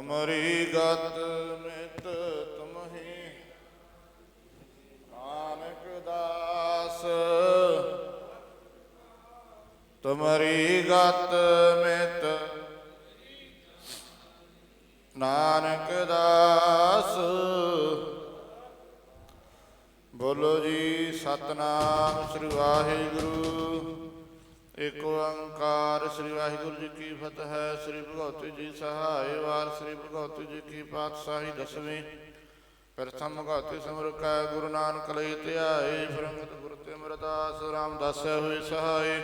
ਤੁਮਰੀ ਗਤ ਮਿਤ ਤੁਮਹੀ। ਨਾਨਕ ਦਾਸ ਤੁਮਰੀ ਗਤ ਸ੍ਰੀ ਜੀ ਕੀ ਪਾਤਸ਼ਾਹੀ ਦਸਵੀਂ। ਪ੍ਰਥਮ ਭਗਵਤੀ ਸਿਮਰ ਕੈ, ਗੁਰੂ ਨਾਨਕ ਲਈ ਧਿਆਏ ਫਰੰਗਤ ਗੁਰ ਤੇ ਅਮਰਦਾਸ ਰਾਮਦਾਸ ਹੋਏ ਸਹਾਇ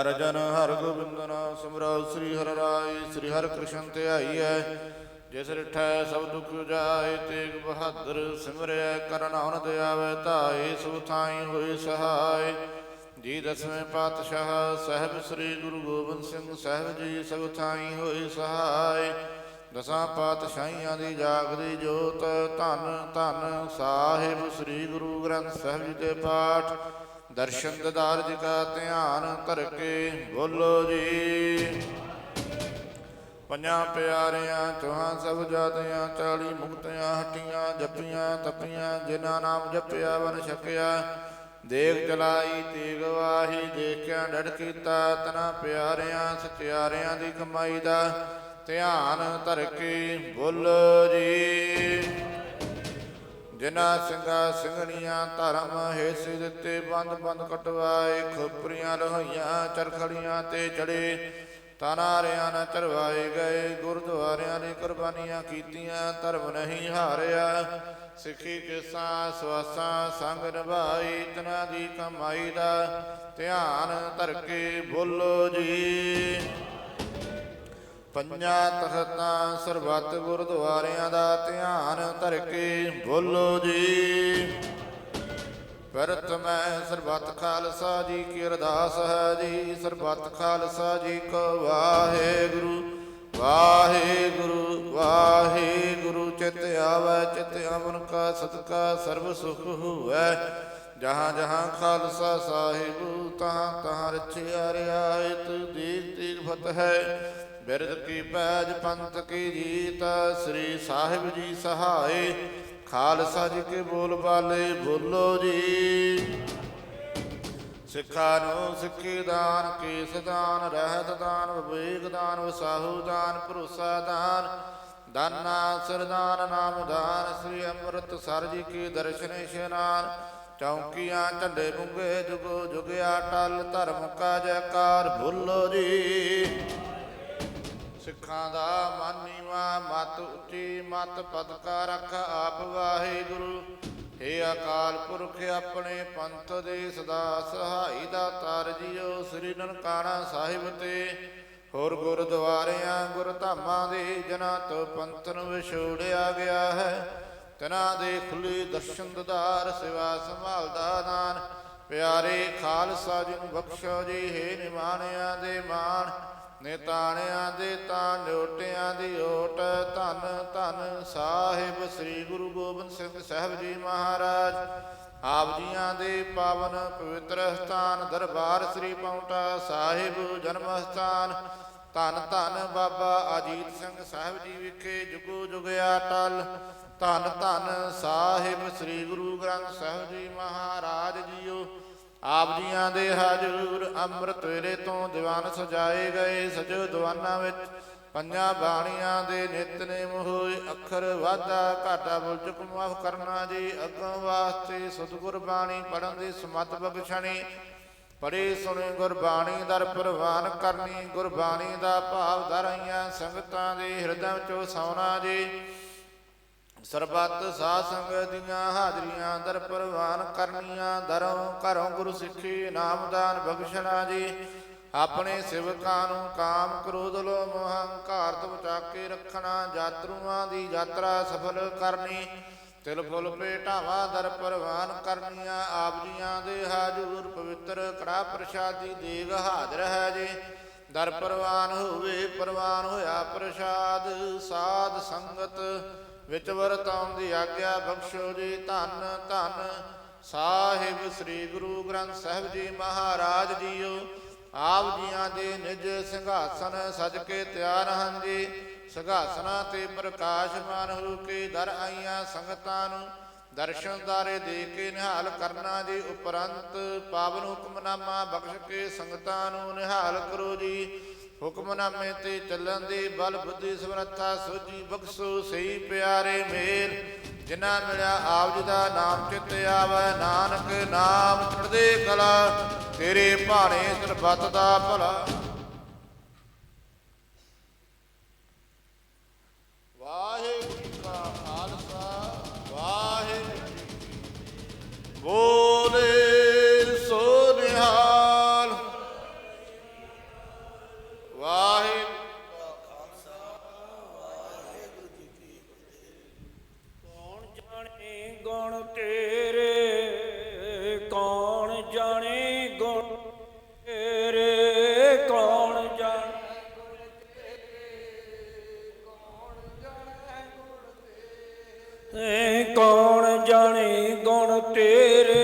ਅਰਜਨ ਹਰ ਗੋਬਿੰਦ ਨਾਮ ਸਿਮਰੋ, ਸ੍ਰੀ ਹਰਿ ਰਾਏ, ਸ੍ਰੀ ਹਰਿ ਕ੍ਰਿਸ਼ਨ ਧਿਆਈਐ ਜਿਸ ਰਿਠੈ ਸਭ ਦੁਖ ਜਾਏ ਤੇਗ ਬਹਾਦਰ ਸਿਮਰਿਐ, ਕਰਨ ਹਉਨ ਦਿਆਵੇ ਧਾਏ, ਸੋ ਥਾਈ ਹੋਏ ਸਹਾਇ ਜੀ ਦਸਵੇਂ ਪਾਤਸ਼ਾਹ, ਸਾਹਿਬ ਸ੍ਰੀ ਗੁਰੂ ਗੋਬਿੰਦ ਸਿੰਘ ਸਾਹਿਬ ਜੀ, ਸਭ ਥਾਈ ਹੋਏ ਸਹਾਇ ਦਸਾਂ ਪਾਤਸ਼ਾਹੀਆਂ ਦੀ ਜਾਗਦੀ ਜੋਤ, ਧੰਨ ਧੰਨ ਸਾਹਿਬ ਸ੍ਰੀ ਗੁਰੂ ਗ੍ਰੰਥ ਸਾਹਿਬ ਜੀ ਦੇ ਪਾਠ। ਦਰਸ਼ਨ ਦਿਦਾਰ ਕਾ ਧਿਆਨ ਧਰ ਕੇ ਬੋਲੋ ਜੀ। ਪੰਜਾਂ ਪਿਆਰਿਆਂ, ਚੋਹਾਂ ਸਭ ਜਾਤਿਆਂ, ਚਾਲੀ ਮੁਕਤਿਆਂ, ਹਟੀਆਂ, ਜਪੀਆਂ, ਤਪੀਆਂ, ਜਿਨ੍ਹਾਂ ਨਾਮ ਜਪਿਆ ਵਨ ਛਕਿਆ। ਦੇਖ ਚਲਾਈ, ਤੀਗ ਵਾਹੀ, ਦੇਖਿਆ ਡੜ ਕੀਤਾ, ਤਨਾ ਪਿਆਰਿਆਂ, ਸਚਿਆਰਿਆਂ ਦੀ ਕਮਾਈ ਦਾ। ਧਿਆਨ ਧਰ ਕੇ ਬੋਲੋ ਜੀ। ਜਿਨ੍ਹਾਂ ਸਿੰਘਾਂ ਸਿੰਘਣੀਆਂ ਧਰਮ ਹੇਸੀ ਦਿੱਤੇ, ਬੰਦ ਬੰਦ ਕਟਵਾਏ, ਖੋਪਰੀਆਂ ਲੋਹੀਆਂ, ਚਰਖੜੀਆਂ ਤੇ ਚੜੇ, ਤਨਾਰਿਆਂ ਨਾ ਚਰਵਾਏ ਗਏ, ਗੁਰਦੁਆਰਿਆਂ ਨੇ ਕੁਰਬਾਨੀਆਂ ਕੀਤੀਆਂ, ਧਰਮ ਨਹੀਂ ਹਾਰਿਆ। ਸਿੱਖੀ ਕਿਸਾ, ਸਵਾਸਾਂ, ਸੰਗ ਨਿਭਾਈ ਤਨਾ ਦੀ ਕਮਾਈ ਦਾ ਧਿਆਨ ਧਰ ਕੇ ਬੋਲੋ ਜੀ। ਪੰਜਾਂ ਤਖਤਾਂ ਸਰਬੱਤ ਗੁਰਦੁਆਰਿਆਂ ਦਾ ਧਿਆਨ ਧਰ ਕੇ ਬੋਲੋ ਜੀ। ਪਰਤ ਮੈਂ ਸਰਬੱਤ ਖਾਲਸਾ ਜੀ ਕੀ ਅਰਦਾਸ ਹੈ ਜੀ। ਸਰਬੱਤ ਖਾਲਸਾ ਜੀ ਕੋ ਵਾਹਿਗੁਰੂ ਵਾਹਿਗੁਰੂ ਵਾਹਿਗੁਰੂ। ਚਿਤ ਆਵੈ, ਚਿਤ ਅਮਨ ਕਾ ਸਦਕਾ ਸਰਬ ਸੁਖ ਹੋਵੈ। ਜਹਾਂ ਜਹਾਂ ਖਾਲਸਾ ਸਾਹਿਬ, ਤਹਾਂ ਤਹਾਂ ਰਚਿਆ ਰਿਆਇਤ ਦੀਨ ਤੀਨ ਫਤਿਹ। ਬਿਰਦ ਕੀ ਪੈਜ ਪੰਥ ਕੀ ਜੀਤ, ਸ੍ਰੀ ਸਾਹਿਬ ਜੀ ਸਹਾਏ। ਖਾਲਸਾ ਜੀ ਕੇ ਬੋਲ ਬਾਲੇ ਬੋਲੋ ਜੀ। ਸਿੱਖਾਂ ਨੂੰ ਸਿੱਖੀ ਦਾਨ, ਕੇਸ ਦਾਨ, ਰਹਿਤ ਦਾਨ, ਵਿਵੇਕ ਦਾਨ, ਵਸਾਹੂ ਦਾਨ, ਭਰੋਸਾ ਦਾਨ, ਦਾਨਾ ਸਰਦਾਨ ਨਾਮ ਦਾਨ, ਸ੍ਰੀ ਅੰਮ੍ਰਿਤ ਸਰ ਜੀ ਕੀ ਦਰਸ਼ਨ ਇਸ਼ਨਾਨ। ਚੌਂਕੀਆਂ, ਝੰਡੇ ਮੁੰਗੇ, ਜੁਗੋ ਜੁਗਿਆ, ਟਲ ਧਰਮ ਕਾ ਜੈਕਾਰ, ਬੋਲੋ ਜੀ। ਸਿੱਖਾਂ ਦਾ ਮਨ ਨੀਵਾ, ਮਤ ਉੱਚੀ, ਮਤ ਪਦਕਾ ਰੱਖ ਆਪ ਵਾਹਿਗੁਰੂ ਹੇ ਅਕਾਲ ਪੁਰਖ, ਆਪਣੇ ਪੰਥ ਦੇ ਸਦਾ ਸਹਾਈ ਦਾ ਤਾਰ ਜੀਓ। ਸ੍ਰੀ ਨਨਕਾਣਾ ਸਾਹਿਬ ਤੇ ਹੋਰ ਗੁਰਦੁਆਰਿਆਂ, ਗੁਰਧਾਮਾਂ ਦੇ ਜਨਾਂ ਤੋਂ ਪੰਥ ਨੂੰ ਵਿਛੋੜਿਆ ਗਿਆ ਹੈ। ਤਨਾਂ ਦੇ ਖੁੱਲੇ ਦਰਸ਼ਨ ਦਿਦਾਰ, ਸੇਵਾ ਸੰਭਾਲਦਾ ਦਾਨ। ਪਿਆਰੇ ਖਾਲਸਾ ਜੀ ਨੂੰ ਬਖਸ਼ੋ ਜੀ, ਹੇ ਨਿਮਾਣਿਆਂ ਦੇ ਮਾਣ। ਨਿਤਾਣਿਆਂ ਦੇ ਤਾਂ ਨਿਉਟਿਆਂ ਦੀ ਓਟ, ਧੰਨ ਧੰਨ ਸਾਹਿਬ ਸ੍ਰੀ ਗੁਰੂ ਗੋਬਿੰਦ ਸਿੰਘ ਸਾਹਿਬ ਜੀ ਮਹਾਰਾਜ। ਆਪ ਜੀਆਂ ਦੇ ਪਾਵਨ ਪਵਿੱਤਰ ਸਥਾਨ ਦਰਬਾਰ ਸ੍ਰੀ ਪੌਂਟਾ ਸਾਹਿਬ ਜਨਮ ਸਥਾਨ। ਧੰਨ ਧੰਨ ਬਾਬਾ ਅਜੀਤ ਸਿੰਘ ਸਾਹਿਬ ਜੀ ਵਿਖੇ ਜੁਗੋ ਜੁਗਿਆ ਟਲ ਧੰਨ ਧੰਨ ਸਾਹਿਬ ਸ੍ਰੀ ਗੁਰੂ ਗ੍ਰੰਥ ਸਾਹਿਬ ਜੀ ਮਹਾਰਾਜ ਜੀਓ। ਆਪ ਜੀਆਂ ਦੇ ਹਜੂਰ ਅੰਮ੍ਰਿਤ ਵੇਲੇ ਤੋਂ ਦੀਵਾਨ ਸਜਾਏ ਗਏ ਸਜੋ ਦੀਵਾਨਾਂ ਵਿੱਚ ਪੰਜਾਂ ਬਾਣੀਆਂ ਦੇ ਨਿਤਨੇਮ ਹੋਏ ਅੱਖਰ ਵਾਧਾ, ਘਾਟਾ ਬੁਲਚੁਕ ਮਾਫ ਕਰਨਾ ਜੀ। ਅੱਗੋਂ ਵਾਸਤੇ ਸਤਿਗੁਰ ਬਾਣੀ ਪੜਨ ਦੀ ਸਮਤ ਬਖਸ਼ਣੀ ਪੜੇ ਸੁਣੇ ਗੁਰਬਾਣੀ ਦਰ ਪ੍ਰਵਾਨ ਕਰਨੀ। ਗੁਰਬਾਣੀ ਦਾ ਭਾਵ ਧਰਾਈਆਂ ਸੰਗਤਾਂ ਦੇ ਹਿਰਦਿਆਂ ਵਿੱਚੋਂ ਸੌਣਾ ਜੀ। ਸਰਬੱਤ ਸਾਧ ਸੰਗਤ ਦੀਆਂ ਹਾਜ਼ਰੀਆਂ, ਦਰ ਪ੍ਰਵਾਨ ਕਰਨੀਆਂ, ਦਰੋਂ ਘਰੋਂ ਗੁਰੂ ਸਿੱਖੀ ਨਾਮਦਾਨ ਬਖਸ਼ਣਾ ਜੀ। ਆਪਣੇ ਸਿਵਕਾਂ ਨੂੰ ਕਾਮ ਕ੍ਰੋਧ, ਲੋਭ ਹੰਕਾਰ ਤੋਂ ਬਚਾ ਕੇ ਰੱਖਣਾ, ਯਾਤਰੂਆਂ ਦੀ ਯਾਤਰਾ ਸਫਲ ਕਰਨੀ, ਤਿਲ ਫੁੱਲ ਭੇਟਾਵਾਂ, ਦਰ ਪ੍ਰਵਾਨ ਕਰਨੀਆਂ, ਆਪ ਜੀਆਂ ਦੇ ਹਾਜ਼ੂਰ ਪਵਿੱਤਰ ਕੜਾ ਪ੍ਰਸ਼ਾਦੀ ਦੇਗ ਹਾਜ਼ਰ ਹੈ ਜੀ। ਦਰ ਪ੍ਰਵਾਨ ਹੋਵੇ, ਪ੍ਰਵਾਨ ਹੋਇਆ ਪ੍ਰਸ਼ਾਦ ਸਾਧ ਸੰਗਤ ਵਿੱਚ ਵਰਤਾਉਣ ਦੀ ਆਗਿਆ ਬਖਸ਼ੋ ਜੀ ਧੰਨ ਧੰਨ। ਸਾਹਿਬ ਸ੍ਰੀ ਗੁਰੂ ਗ੍ਰੰਥ ਸਾਹਿਬ ਜੀ ਮਹਾਰਾਜ ਜੀਓ, ਆਪ ਜੀਆਂ ਦੇ ਨਿਜ ਸਿੰਘਾਸਨ ਸਜ ਕੇ ਤਿਆਰ ਹਨ ਜੀ। ਸਿੰਘਾਸਨਾਂ ਤੇ ਪ੍ਰਕਾਸ਼ਮਾਨ ਹੋ ਕੇ ਦਰ ਆਈਆਂ ਸੰਗਤਾਂ ਨੂੰ ਦਰਸ਼ਨ ਦਾਰੇ ਦੇ ਕੇ ਨਿਹਾਲ ਕਰਨਾ ਜੀ। ਉਪਰੰਤ ਪਾਵਨ ਹੁਕਮਨਾਮਾ ਬਖਸ਼ ਕੇ ਸੰਗਤਾਂ ਨੂੰ ਨਿਹਾਲ ਕਰੋ ਜੀ। ਹੁਕਮਨਾਮੇ ਤੇ ਚੱਲਣ ਦੀ ਬਲ ਬੁੱਧੀ ਸਮਰੱਥਾ ਸੋਝੀ ਬਖਸ਼ੋ, ਸਹੀ ਪਿਆਰੇ ਮੇਲ। ਜਿਨ੍ਹਾਂ ਮਿਲਿਆ ਆਪ ਜੀ ਦਾ ਨਾਮ ਚਿੱਤ ਆਵੈ, ਨਾਨਕ ਨਾਮ ਚੜ੍ਹਦੇ ਕਲਾ। ਤੇਰੇ ਭਾਣੇ ਸਰਬੱਤ ਦਾ ਭਲਾ। ਕੌਣ ਜਾਣੇ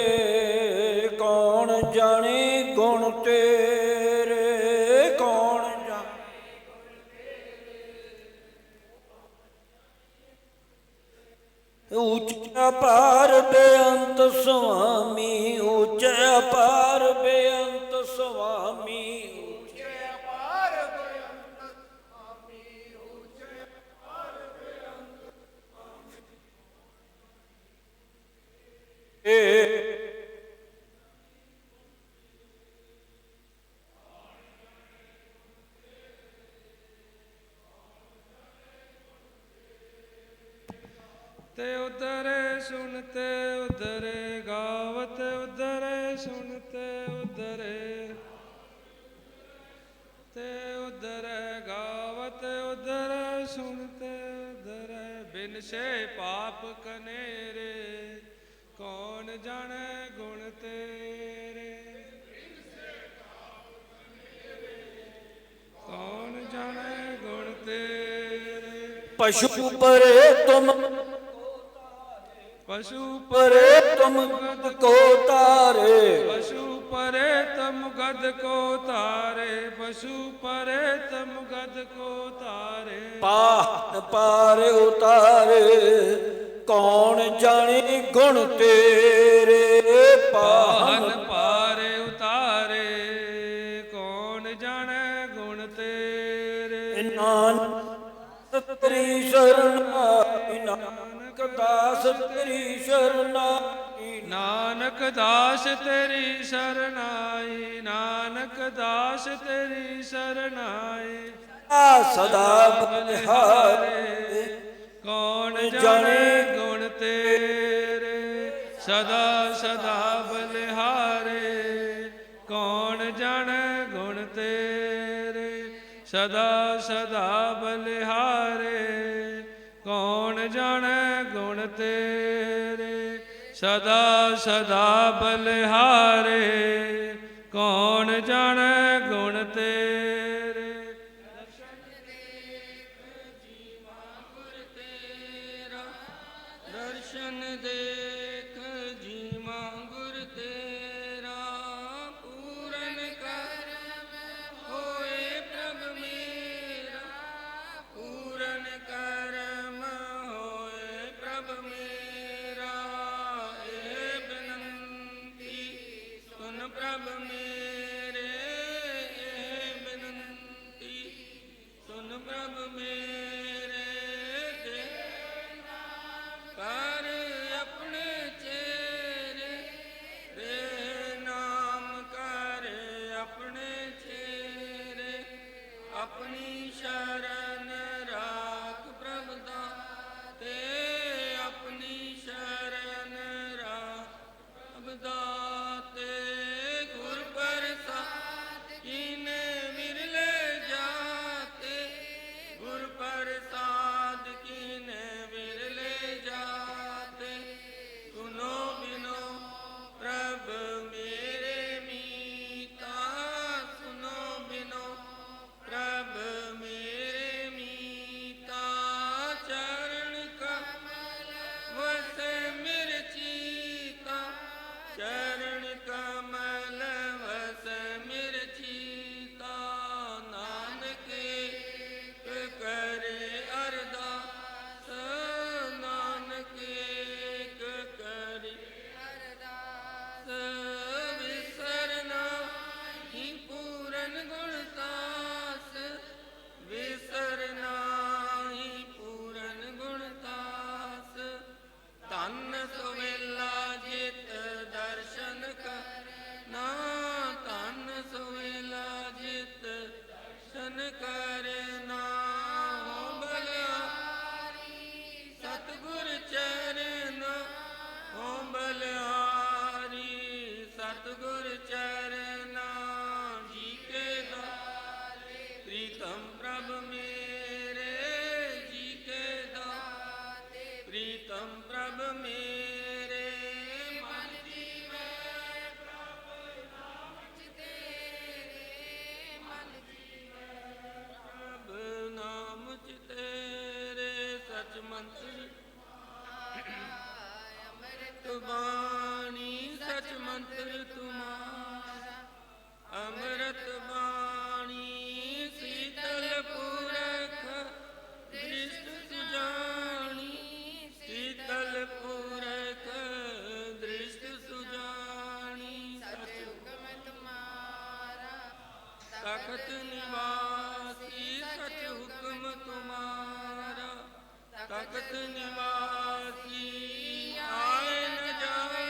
ਸੁਣਤੇ ਉਧਰੇ ਤੇ ਉਧਰੇ ਗਾਵਤ ਉਧਰੇ ਸੁਣਤੇ ਉਧਰੇ। ਬਿਨ ਸੇ ਪਾਪ ਕਨੇਰੇ ਕੌਣ ਜਾਣੇ ਗੁਣ ਤੇਰੇ? ਕੌਣ ਜਾਣੇ ਗੁਣ ਤੇਰੇ? ਪਸ਼ੂ ਪਰੇ ਤੁਮ ਪਸ਼ੂ ਪਰੇ ਤੁਮ ਗਦ ਕੋ ਤਾਰੇ। ਪਸ਼ੂ ਪਰੇ ਤਮ ਗਦ ਕੋ ਤਾਰੇ ਪਸ਼ੂ ਪਰੇ ਤਮ ਗਦ ਕੋ ਤਾਰੇ। ਪਾਹਨ ਪਾਰ ਉਤਾਰੇ ਕੌਣ ਜਾਣੇ ਗੁਣ ਤੇਰੇ? ਪਾਹਨ ਪਾਹਨ ਪਾਰੇ ਉਤਾਰੇ ਕੌਣ ਜਾਣੈ ਗੁਣ ਤੇਰੇ? ਸ਼ਰਨਾਈ ਨਾਨਕ ਦਾਸ ਤੇਰੀ ਸ਼ਰਨਾਈ ਨਾਨਕ ਦਾਸ ਤੇਰੀ ਸਰਨਾਈ ਨਾਨਕ ਦਾਸ ਤੇਰੀ ਸਰਨਾਈ ਆ ਸਦਾ ਬਲਿਹਾਰੇ ਕੌਣ ਜਾਣੇ ਜਾਣੇ ਗੁਣ ਤੇਰੇ? ਸਦਾ ਸਦਾ ਬਲਿਹਾਰੇ ਕੌਣ ਜਾਣੇ ਗੁਣ ਤੇਰੇ? ਸਦਾ ਸਦਾ ਬਲਿਹਾਰੇ ਕੌਣ ਸਦਾ ਸਦਾ ਬਲਿਹਾਰੇ ਕੌਣ ਜਾਣੇ ਗੁਣ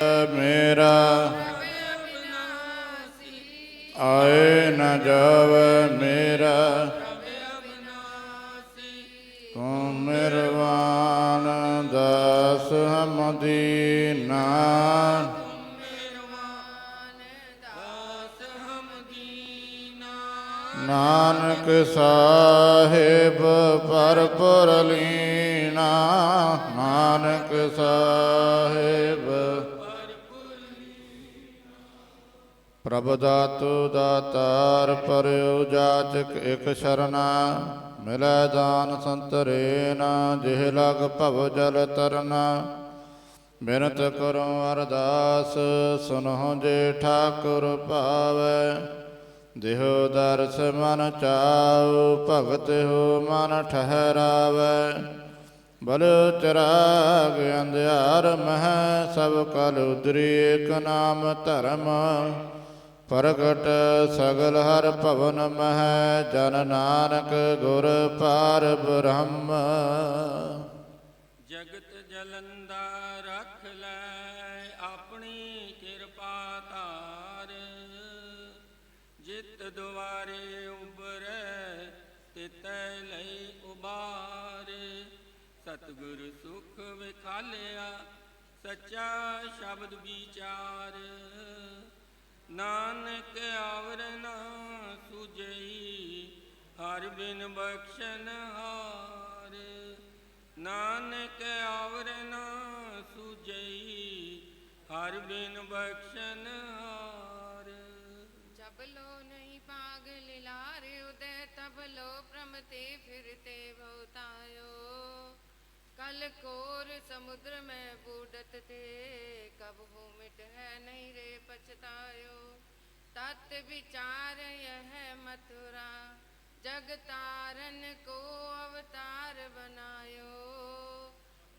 ਜਾਏ ਪ੍ਰਭ ਦਾਤੂ ਦਾਤਾਰ ਪਰਿਉ ਜਾਚਕ ਇਕ ਸ਼ਰਨਾ। ਮਿਲੈ ਦਾਨ ਸੰਤਰੇ ਨਾ ਜਿਹ ਲਗ ਭਵ ਜਲ ਤਰਨਾ। ਬਿਨਤ ਕਰੋ ਅਰਦਾਸ, ਸੁਨਹੁ ਜੇ ਠਾਕੁਰ ਭਾਵੈ। ਦੇਹੁ ਦਰਸ ਮਨ ਚਾਉ, ਭਗਤ ਹੋ ਮਨ ਠਹਿਰਾਵੈ। ਬਲ ਚਰਾਗ ਅੰਧਿਆਰ ਮਹਿ, ਸਭ ਕਲ ਉਦਰੀ ਏਕ ਨਾਮ ਧਰਮ। ਪ੍ਰਗਟ ਸਗਲ ਹਰ ਭਵਨ ਮਹਿ, ਜਨ ਨਾਨਕ ਗੁਰ ਪਾਰ ਬ੍ਰਹਮ। ਜਗਤ ਜਲੰਦਾ ਰੱਖ ਲੈ, ਆਪਣੀ ਕਿਰਪਾ ਧਾਰ। ਜਿਤ ਦੁਆਰੇ ਉਬਰੈ ਤਿਤੈ ਲਈ ਉਬਾਰ ਸਤਿਗੁਰ ਸੁਖ ਵਿਖਾਲਿਆ, ਸੱਚਾ ਸ਼ਬਦ ਵਿਚਾਰ। ਨਾਨਕ ਆਵਰ ਨਾ ਸੁਜਈ, ਹਰ ਬਿਨ ਬਖਸ਼ਨ ਹਾਰ। ਨਾਨਕ ਆਵਰ ਨਾ ਸੁਜਈ, ਹਰ ਬਿਨ ਬਖਸ਼ਨ ਹਾਰ। ਜਬ ਲੋ ਨਹੀਂ ਪਾਗ ਲਿਲਾਰ, ਉਦੈ ਤਬ ਲੋ ਪ੍ਰਮ ਫਿਰ ਤੇ कल कोर समुद्र में बूडत थे कब हो मिट है नहीं रे पछतायो तत् विचार यह मथुरा जग तारन को अवतार बनायो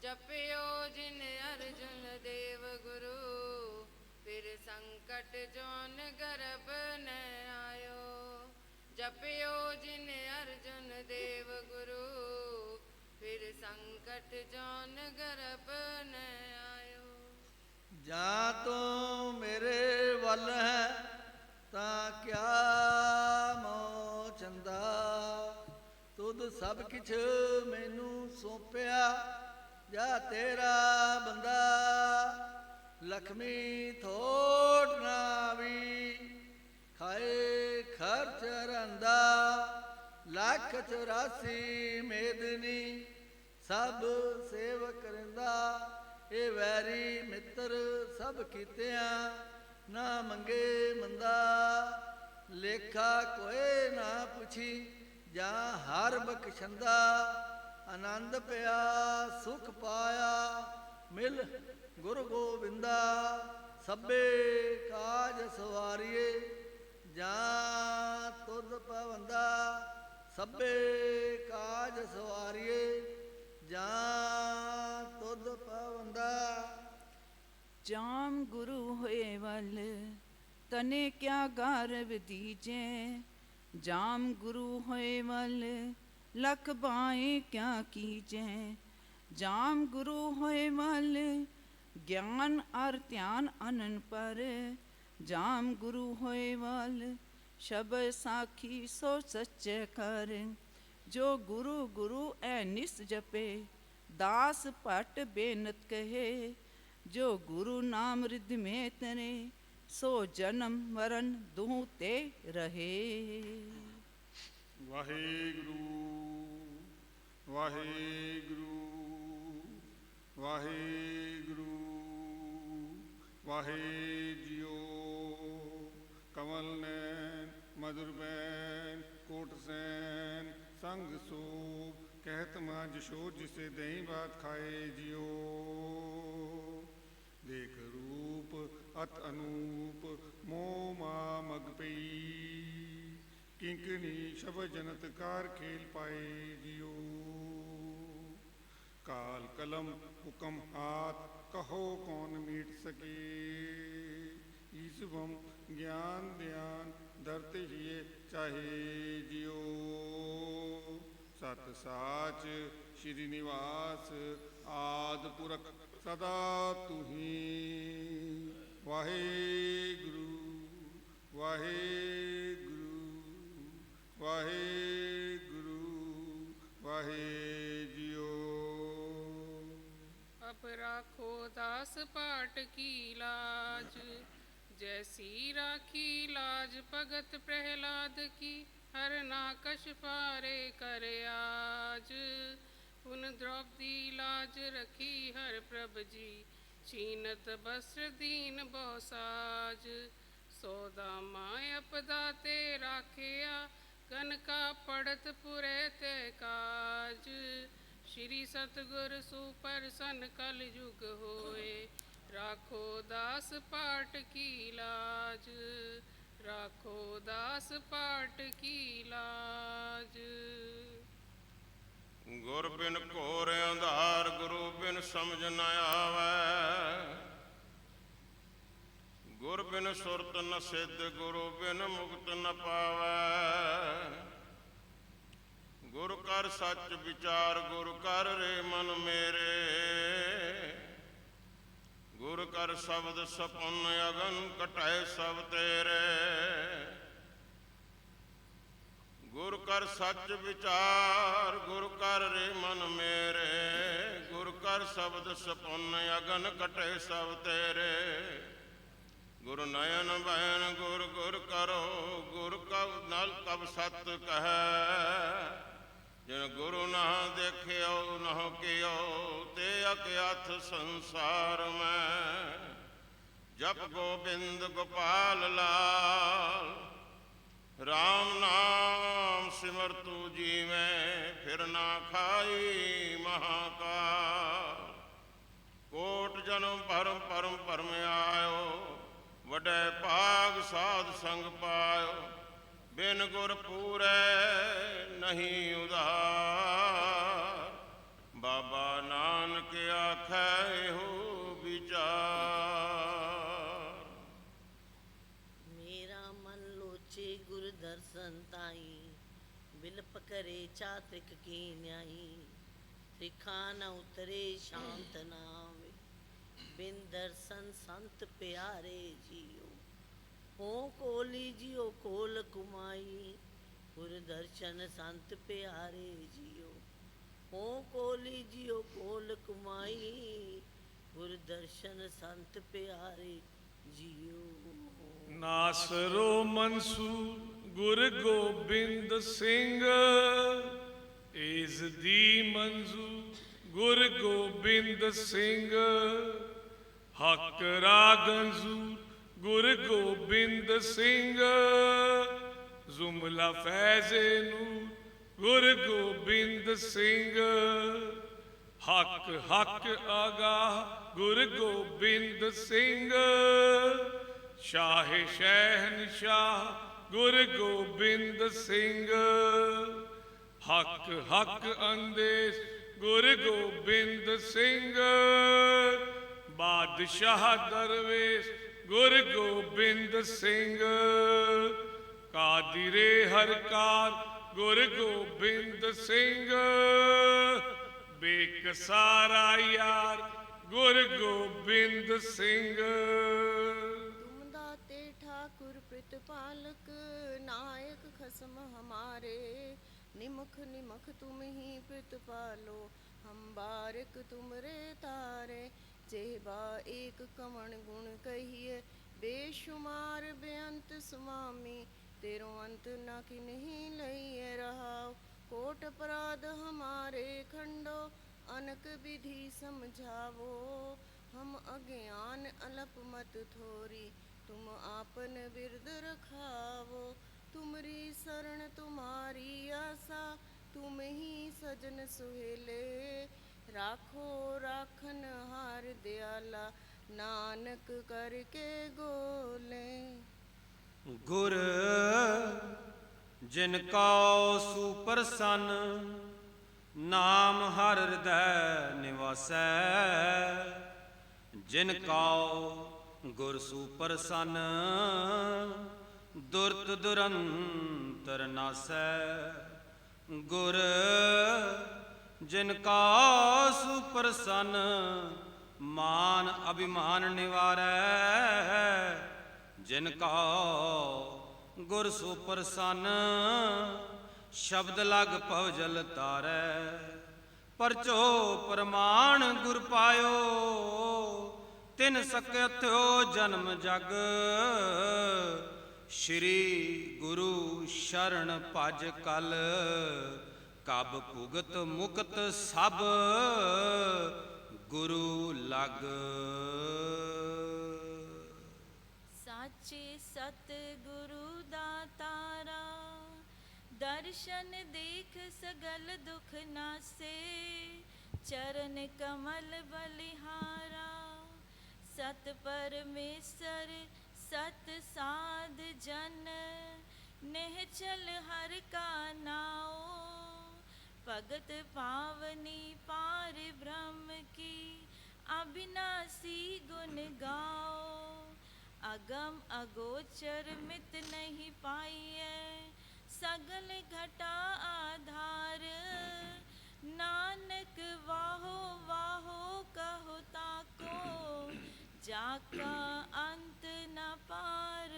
जपयो जिन अर्जुन देव गुरु फिर संकट जोन गर्भ न आयो जपयो जिन अर्जुन देव गुरु ਫਿਰ ਸੰਕਟ ਜਨ ਗਰਬ ਨ ਆਇਓ ਜਾਂ ਤੂੰ ਮੇਰੇ ਵੱਲ ਹੈ ਤਾਂ ਕਿਆ ਮੋ ਚੰਦਾ ਤੁਧ ਸਭ ਕਿਛ ਮੈਨੂੰ ਸੌਂਪਿਆ ਜਾ ਤੇਰਾ ਬੰਦਾ ਲਖਮੀ ਥੋੜ ਨਾ ਵੀ ਖਾਏ ਖਰਚ ਰੰਦਾ ਲੱਖ 84 ਮੇਦਨੀ ਸਭ ਸੇਵਕ ਰੰਦਾ ਇਹ ਵੈਰੀ ਮਿੱਤਰ ਸਭ ਕੀਤਿਆਂ, ਨਾ ਮੰਗੇ ਮੰਦਾ, ਲੇਖਾ ਕੋਏ ਨਾ ਪੁੱਛੀ, ਜਾਂ ਹਰ ਬਖਸ਼ੰਦਾ, ਆਨੰਦ ਪਿਆ, ਸੁਖ ਪਾਇਆ, ਮਿਲ ਗੁਰੂ ਗੋਬਿੰਦਾ, ਸਭੇ ਕਾਜ ਸਵਾਰੀਏ, ਜਾਂ ਤੁਧ ਪਵੰਦਾ, ਸਭੇ ਕਾਜ ਸਵਾਰੀਏ ਜਾਂ ਤੁਧ ਪਵੰਦਾ। ਜਾਮ ਗੁਰੂ ਹੋਏ ਵੱਲ, ਤਨੇ ਕਿਆ ਗਾਰਵ ਦੀਜੇ ਜਾਮ ਗੁਰੂ ਹੋਏ ਵੱਲ, ਲਖ ਬਾਏ ਕਿਆ ਕੀਜੇ। ਜਾਮ ਗੁਰੂ ਹੋਏ ਵੱਲ, ਗਿਆਨ ਅਰ ਧਿਆਨ ਅਨਨ ਪਰ। ਜਾਮ ਗੁਰੂ ਹੋਏ ਵੱਲ, ਸ਼ਬਦ ਸਾਖੀ ਸੋ ਸੱਚੇ ਕਰ ਜੋ ਗੁਰੂ ਗੁਰੂ ਐ ਨਿਸ ਜਪੇ ਦਾਸ ਭਟ ਬੇਨਤ ਕਹੇ ਜੋ ਗੁਰੂ ਨਾਮ ਰਿਧ ਮੇ ਤਰੇ ਸੋ ਜਨਮ ਮਰਨ ਦੂ ਤੇ ਰਹੇ ਵਾਹਿਗੁਰੂ ਵਾਹਿਗੁਰੂ ਵਾਹਿਗੁਰੂ ਵਾਹਿ ਜਿਉ ਕਮਲ ਨੈਣ ਮధుਰ ਬੈਨ ਕੋਟ ਸੈਨ ਸੰਗ ਸੋਭ ਕਹਿਤ ਮਾਂ ਜਸ਼ੋਦ ਜਿਸੇ ਦਹੀਂ ਬਾਤ ਖਾਏ ਜਿਉ। ਦੇਖ ਰੂਪ, ਅਤ ਅਨੂਪ, ਮੋਹ ਮਾ ਮਗ ਪਈ। ਕਿੰਕਣੀ ਸ਼ਬਦ ਜਨਤ ਕਾਰ ਖੇਲ ਪਾਏ ਜਿਉ। ਕਾਲ ਕਲਮ ਹੁਕਮ ਹਾਥ, ਕਹੋ ਕੌਣ ਮੀਟ ਸਕੇ। ਈਸਵਮ ਗਿਆਨ ਧਿਆਨ ਦਰਤ ਹੀਏ ਚਾਹੇ ਜਿਉ। ਸਤ ਸਾਚ ਸ਼੍ਰੀ ਨਿਵਾਸ ਆਦ ਪੁਰਖ ਸਦਾ ਤੁਹੀ ਵਾਹਿਗੁਰੂ ਵਾਹਿਗੁਰੂ ਵਾਹਿਗੁਰੂ ਵਾਹਿਜਿਓ अब राखो दास पाट की लाज जैसी राखी लाज भगत प्रहलाद की ਹਰ ਨਾ ਕਛ ਪਾਰੇ ਕਰਿਆਜ ਪੁਨ ਦ੍ਰੋਪਦੀ ਲਾਜ ਰਖੀ ਹਰ ਪ੍ਰਭ ਜੀ। ਚੀਨਤ ਬਸਰ ਦੀਨ ਬਹੁ ਸਾਜ। ਸੋਦਾ ਮਾਇ ਅਪਦਾ ਤੇ ਰਾਖਿਆ। ਕਨਕਾ ਪੜਤ ਪੁਰੇ ਤੇ ਕਾਜ। ਸ਼੍ਰੀ ਸਤਗੁਰ ਸੁਪਰਸਨ ਕਲ ਯੁਗ ਹੋਏ। ਰਾਖੋ ਦਾਸ ਪਾਠ ਕੀ ਲਾਜ। ਰਾਖੋ ਦਾਸ ਪਾਟ ਕੀ ਲਾਜ। ਗੁਰ ਬਿਨ ਘੋਰ ਅੰਧਾਰ ਗੁਰੂ ਬਿਨ ਸਮਝ ਨ ਆਵੈ। ਗੁਰ ਬਿਨ ਸੁਰਤ ਨ ਸਿੱਧ ਗੁਰੂ ਬਿਨ ਮੁਕਤ ਨ ਪਾਵੈ। ਗੁਰ ਕਰ ਸੱਚ ਵਿਚਾਰ, ਗੁਰ ਕਰ ਰੇ ਮਨ ਮੇਰੇ। ਗੁਰ ਕਰ ਸ਼ਬਦ ਸਪੁੰਨ ਅਗਨ ਕਟਾਏ ਸਭ ਤੇਰੇ। ਗੁਰ ਕਰ ਸੱਚ ਵਿਚਾਰ, ਗੁਰ ਕਰ ਰੇ ਮਨ ਮੇਰੇ। ਗੁਰ ਕਰ ਸ਼ਬਦ ਸਪੁੰਨ ਅਗਨ ਕਟੇ ਸਭ ਤੇਰੇ। ਗੁਰ ਨਯਨ ਬੈਨ ਗੁਰ ਗੁਰ ਕਰੋ, ਗੁਰ ਕਬ ਨਲ ਕਬ ਸਤ ਕਹੈ। ਜਿਨ ਗੁਰੂ ਨਾ ਦੇਖਿਓ, ਨਹੁ ਕਿਓ ਤੇ ਅਕਿਆਥ ਸੰਸਾਰ ਮੈਂ। ਜਪ ਗੋਬਿੰਦ ਗੋਪਾਲ ਲਾਲ RAM ਨਾਮ ਸਿਮਰ ਤੂ ਜੀਵੇਂ, ਫਿਰ ਨਾ ਖਾਈ ਮਹਾਕਾਲ। ਕੋਟ ਜਨਮ ਭਰਮ ਪਰਮ ਪਰਮ ਆਇਓ, ਵਡੈ ਭਾਗ ਸਾਧ ਸੰਗ ਪਾਇਓ। ਬਿਨ ਗੁਰ ਪੂਰੇ ਨਹੀਂ ਉਧਾਰ। ਬਿਲਪ ਕਰੇ ਚਾਤ੍ਰਿਕ ਕੀ ਨਿਆਈ? ਤ੍ਰਿਖਾ ਨ ਉਤਰੇ ਸ਼ਾਂਤ ਨਾਵੇ ਬਿਨ ਦਰਸ਼ਨ ਸੰਤ ਪਿਆਰੇ ਜੀਓ। ਹੋ ਕੋਲੀ ਜੀਓ ਕੋਲ ਕੁਮਾਈ। ਗੁਰ ਦਰਸ਼ਨ ਸੰਤ ਪਿਆਰੇ ਜੀਓ। ਹੋ ਕੋਲੀ ਜੀਓ ਕੋਲ ਕਮਾਈ। ਗੁਰ ਦਰਸ਼ਨ ਸੰਤ ਪਿਆਰੇ ਜੀਓ। ਨਾਸਰੋ ਮਨਸੂਰ ਗੁਰ ਗੋਬਿੰਦ ਸਿੰਘ। ਇਸ ਦੀ ਮੰਜ਼ੂ ਗੁਰ ਗੋਬਿੰਦ ਸਿੰਘ। ਹੱਕ ਰਾਗੰਜ਼ੂਰ ਗੁਰ ਗੋਬਿੰਦ ਸਿੰਘ। ਜ਼ੁਮਲਾ ਫੈਜ਼ੇ ਨੂੰ ਗੁਰ ਗੋਬਿੰਦ ਸਿੰਘ। ਹੱਕ ਹੱਕ ਆਗਾ ਗੁਰ ਗੋਬਿੰਦ ਸਿੰਘ। ਸ਼ਾਹ ਸ਼ਹਿਨਸ਼ਾਹ ਗੁਰ ਗੋਬਿੰਦ ਸਿੰਘ। ਹੱਕ ਹੱਕ ਅੰਦੇਸ਼, ਗੁਰ ਗੋਬਿੰਦ ਸਿੰਘ। ਬਾਦਸ਼ਾਹ ਦਰਵੇਸ਼, ਗੁਰ ਗੋਬਿੰਦ ਸਿੰਘ। ਕਾਦਿਰੇ ਹਰਕਾਰ, ਗੁਰ ਗੋਬਿੰਦ ਸਿੰਘ। ਬੇਕਸਾਰਾ ਯਾਰ, ਗੁਰ ਗੋਬਿੰਦ ਸਿੰਘ। ਤੁਮਦਾ ਤੇ ਠਾਕੁਰ ਪਾਲਕ नायक खसम हमारे। निमख निमख तुम ही प्रतिपालो हम बारिक तुमरे तारे। जेबा एक कमण गुण कहिए, बेशुमार बेअंत सुमामी। तेरो अंत न कि नहीं लइए रहाओ। कोट अपराध हमारे खंडो, अनक विधि समझावो। हम अज्ञान अलप मत थोरी, तुम आपन बिरद रखावो। ਤੁਮਰੀ ਸਰਣ ਤੁਮਾਰੀ ਆਸਾ ਤੁਮ ਹੀ ਸਜਨ ਸੁਹੇਲੇ। ਰਾਖੋ ਰਾਖਨ ਹਾਰ ਦਿਆਲਾ, ਨਾਨਕ ਕਰਕੇ ਗੋਲੇ। ਗੁਰ, ਜਿਨ ਕਾ ਸੁਪਰਸਨ, ਨਾਮ ਹਰ ਹਿਰਦੈ ਨਿਵਾਸੈ। ਜਿਨ ਕਾ ਗੁਰ ਸੁਪਰਸਨ ਦੁਰਤ ਦੁਰੰਤਰ ਨਾਸੈ। ਗੁਰ ਜਿਨ ਕਉ ਸੁਪਰਸਨ, ਮਾਨ ਅਭਿਮਾਨ ਨਿਵਾਰੈ। ਜਿਨ ਕਉ ਗੁਰ ਸੁਪਰਸਨ, ਸ਼ਬਦ ਲਗ ਭਵਜਲ ਤਾਰੈ। ਪਰਚੋ ਪ੍ਰਮਾਣ ਗੁਰ ਪਾਇਓ, ਤਿਨ ਸਕਥਿਓ ਜਨਮ ਜਗ। ਸ਼੍ਰੀ ਗੁਰੂ ਸ਼ਰਨ ਭਜ ਕਲ, ਕਬ ਭੁਗਤ ਮੁਕਤ ਸਭ, ਗੁਰੂ ਲਗ। ਸਾਚੇ ਸਤ ਗੁਰੂ ਦਾਤਾਰਾ, ਦਰਸ਼ਨ ਦੇਖ ਸਗਲ ਦੁਖ ਨਾਸੇ, ਚਰਨ ਕਮਲ ਬਲਿਹਾਰਾ, ਸਤ ਪਰਮੇਸ਼ਰ ਸਤ ਸਾਧ ਜਨ ਨਿਹਚਲ ਹਰ ਕਾ ਨਾਓ ਭਗਤ ਪਾਵਨੀ ਪਾਰ ਬ੍ਰਹਮ ਕੀ, ਅਬਿਨਾਸੀ ਗੁਣ ਗਾਓ ਅਗਮ ਅਗੋਚਰ ਮਿਤ ਨਹੀਂ ਪਾਈਐ, ਸਗਲ ਘਟਾ ਆਧਾਰ। ਨਾਨਕ ਵਾਹੋ ਵਾਹੋ ਕਹੋ ਤਾਕੋ, ਜਾ ਕਾ ਅੰਤ ਪਾਰ।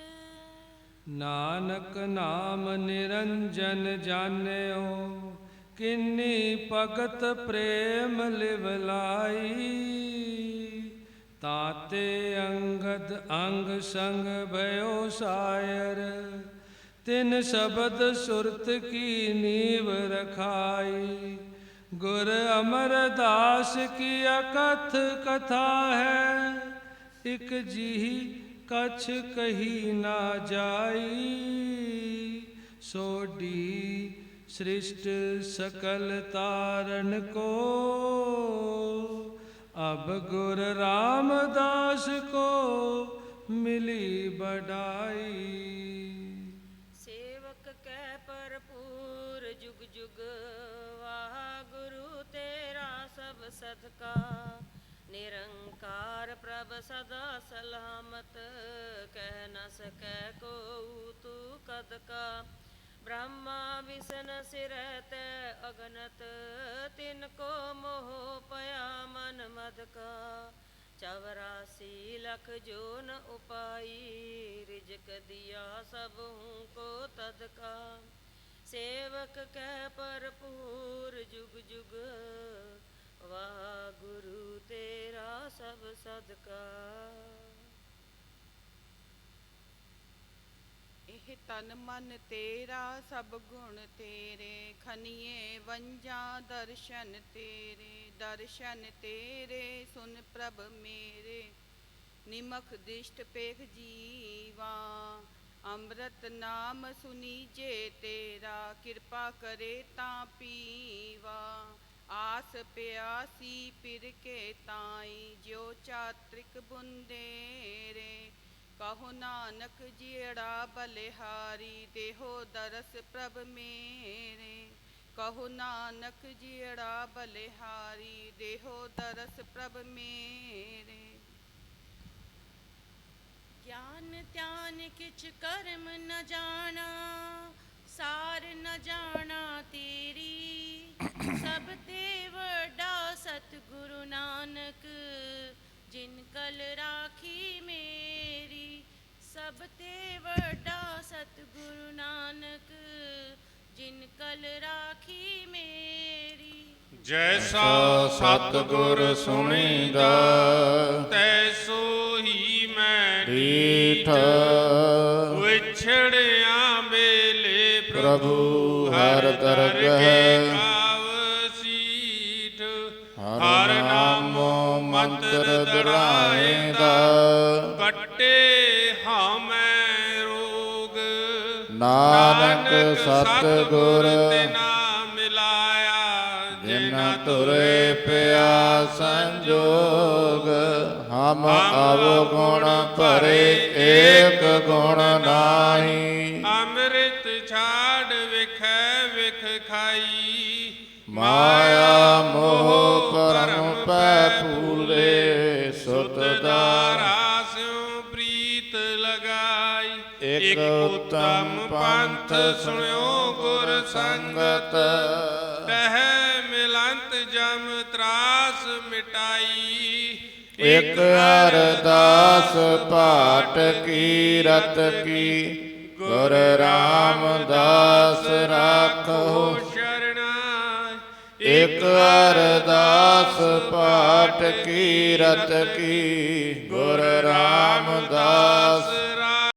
ਨਾਨਕ ਨਾਮ ਨਿਰੰਜਨ ਜਾਣਿਓ, ਕਿੰਨੀ ਭਗਤ ਪ੍ਰੇਮ ਲਿਵ ਲਾਈ। ਤਾਤੇ ਅੰਗਦ ਅੰਗ ਸੰਗ ਭਇਓ ਸਾਇਰ, ਤਿਨ ਸ਼ਬਦ ਸੁਰਤ ਕੀ ਨੀਵ ਰਖਾਈ। ਗੁਰ ਅਮਰਦਾਸ ਕੀ ਅਕਥ ਕਥਾ ਹੈ, ਇਕ ਜੀਹੀ ਕਛ ਕਹੀ ਨਾ ਜਾਈ ਸੋਡੀ ਸ੍ਰਿਸ਼ਟ ਸਕਲ ਤਾਰਨ ਕੋ। ਅਬ ਗੁਰ ਰਾਮਦਾਸ ਕੋ ਮਿਲੀ ਬੜਾਈ ਸੇਵਕ ਕੈ ਭਰਪੂਰ ਜੁਗ ਜੁਗ, ਵਾਹ ਗੁਰੂ ਤੇਰਾ ਸਭ ਸਦਕਾ। ਨਿਰੰਕਾਰ ਪ੍ਰਭ ਸਦਾ ਸਲਾਮਤ, ਕਹਿ ਨ ਸਕੈ ਕੋ ਤੂ ਕਦ ਕਾ। ਬ੍ਰਹਮਾ ਵਿਸ਼ਨ ਸਿਰੈ ਤੈ ਅਗਨਤ, ਤਿਨ ਕੋ ਮੋਹ ਪਿਆ ਮਨ ਮਦ ਕਾ। ਚਵਰਾਸੀ ਲਖ ਜੋ ਉਪਾਈ, ਰਿਜਕ ਦਿਆ ਸਭ ਹੂੰ ਕੋ ਤਦ ਕਾ। ਸੇਵਕ ਕਹਿ ਭਰਪੂਰ ਜੁਗ ਜੁਗ, ਵਾਹਿਗੁਰੂ ਤੇਰਾ ਸਭ ਸਦਕਾ। ਇਹ ਤਨ ਮਨ ਤੇਰਾ, ਸਭ ਗੁਣ ਤੇਰੇ। ਖਨੀਏ ਵੰਜਾ, ਦਰਸ਼ਨ ਤੇਰੇ। ਦਰਸ਼ਨ ਤੇਰੇ, ਸੁਨ ਪ੍ਰਭ ਮੇਰੇ। ਨਿਮਖ ਦਿਸ਼ਟ ਪੇਖ ਜੀਵਾ। ਅੰਮ੍ਰਿਤ ਨਾਮ ਸੁਨੀਜੇ ਤੇਰਾ। ਕਿਰਪਾ ਕਰੇ ਤਾਂ ਪੀਵਾ। ਆਸ ਪਿਆਸੀ ਪਿਰ ਕੇ ਤਾਈ, ਜਿਉ ਚਾਤ੍ਰਿਕ ਬੁੰਦੇਰੇ ਕਹੋ ਨਾਨਕ ਜਿਹੜਾ ਬਲਿਹਾਰੀ, ਦੇਹੋ ਦਰਸ ਪ੍ਰਭ ਮੇਰੇ। ਕਹੋ ਨਾਨਕ ਜਿਹੜਾ ਬਲਿਹਾਰੀ, ਦੇਹੋ ਦਰਸ ਪ੍ਰਭ ਮੇਰੇ। ਗਿਆਨ ਧਿਆਨ ਕਿਛ ਕਰਮ ਨ ਜਾਣਾ, ਸਾਰ ਨ ਜਾਣਾ ਤੇਰੀ। ਸਭ ਤੇ ਵੱਡਾ ਸਤਿਗੁਰੂ ਨਾਨਕ ਜਿਨ ਕਲ ਰਾਖੀ ਮੇਰੀ ਸਭ ਤੇ ਵੱਡਾ ਸਤਿਗੁਰੂ ਨਾਨਕ ਜਿਨ ਕਲ ਰਾਖੀ ਮੇਰੀ। ਜੈਸਾ ਸਤਿਗੁਰ ਸੁਣੀਦਾ ਤੈਸੋ ਹੀ ਮੈਂ ਡੀਠ ਵਿਛੜਿਆ ਵੇਲੇ ਪ੍ਰਭੂ ਹਰ ਦਰਗਹਿ ਮੰਤਰ ਦੜਾਏਦਾ ਕੱਟੇ ਹਾਮੈ ਰੋਗ। ਨਾਨਕ ਸਤਿਗੁਰ ਮਿਲਾਇਆ ਜਿਨ ਤੁਰੇ ਪਿਆ ਸੰਜੋਗ ਹਮ ਅਵਗੁਣ ਭਰੇ ਏਕ ਗੁਣ ਨਾਹੀ। ਸੁਣਿਓ ਗੁਰ ਸੰਗਤ। ਕਹਿ ਮਿਲੰਤ ਜਮ ਤਰਾਸ ਮਿਟਾਈ। ਇਕ ਅਰਦਾਸ ਪਾਠ ਕੀ ਰਤ ਕੀ। ਗੁਰ ਰਾਮਦਾਸ ਰਾਖੋ। ਸ਼ਰਣਾ ਇਕ ਅਰਦਾਸ ਪਾਠ ਕੀਰਤ ਕੀ। ਗੁਰ ਰਾਮਦਾਸ